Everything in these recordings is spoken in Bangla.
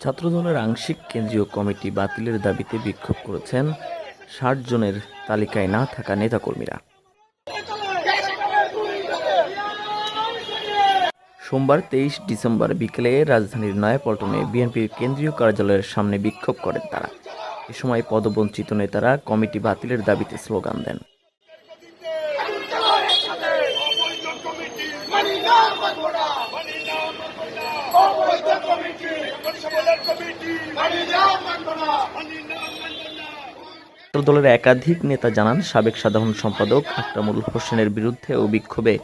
ছাত্রদলের আংশিক কেন্দ্রীয় কমিটি বাতিলের দাবিতে বিক্ষোভ করেছেন ষাট জনের তালিকায় না থাকা নেতাকর্মীরা। সোমবার তেইশ ডিসেম্বর বিকেলে রাজধানীর নয়াপল্টনে বিএনপির কেন্দ্রীয় কার্যালয়ের সামনে বিক্ষোভ করেন তারা। এ সময় পদবঞ্চিত নেতারা কমিটি বাতিলের দাবিতে স্লোগান দেন। দলের একাধিক নেতা জানান, সাবেক সাধারণ সম্পাদক আকরামুল হোসেনের বিরুদ্ধে ও বিক্ষোভে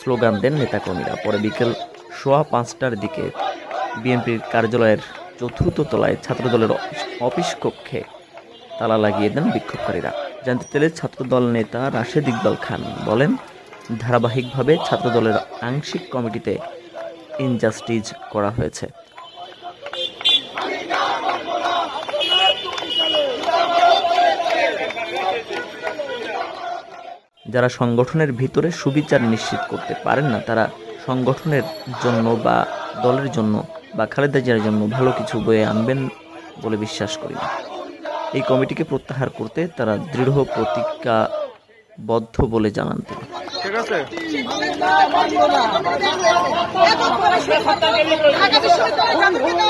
স্লোগান দেন নেতাকর্মীরা। পরে বিকেল সোয়া পাঁচটার দিকে বিএনপির কার্যালয়ের চতুর্থ তলায় ছাত্রদলের অফিস কক্ষে তালা লাগিয়ে দেন বিক্ষোভকারীরা। জানতে চাইলে ছাত্রদল নেতা রাশেদ ইকবাল খান বলেন ধারাবাহিকভাবে ছাত্রদলের আংশিক কমিটিতে ইনজাস্টিস করা হয়েছে। যারা সংগঠনের ভিতরে সুবিচার নিশ্চিত করতে পারেন না, তারা সংগঠনের জন্য বা দলের জন্য বা খালেদা জিয়ার জন্য ভালো কিছু বয়ে আনবেন বলে বিশ্বাস করি না। এই কমিটিকে প্রত্যাহার করতে তারা দৃঢ় প্রতিজ্ঞাবদ্ধ বলে জানান তিনি। ঠিক আছে? ঢাকা বিশ্ববিদ্যালয়ে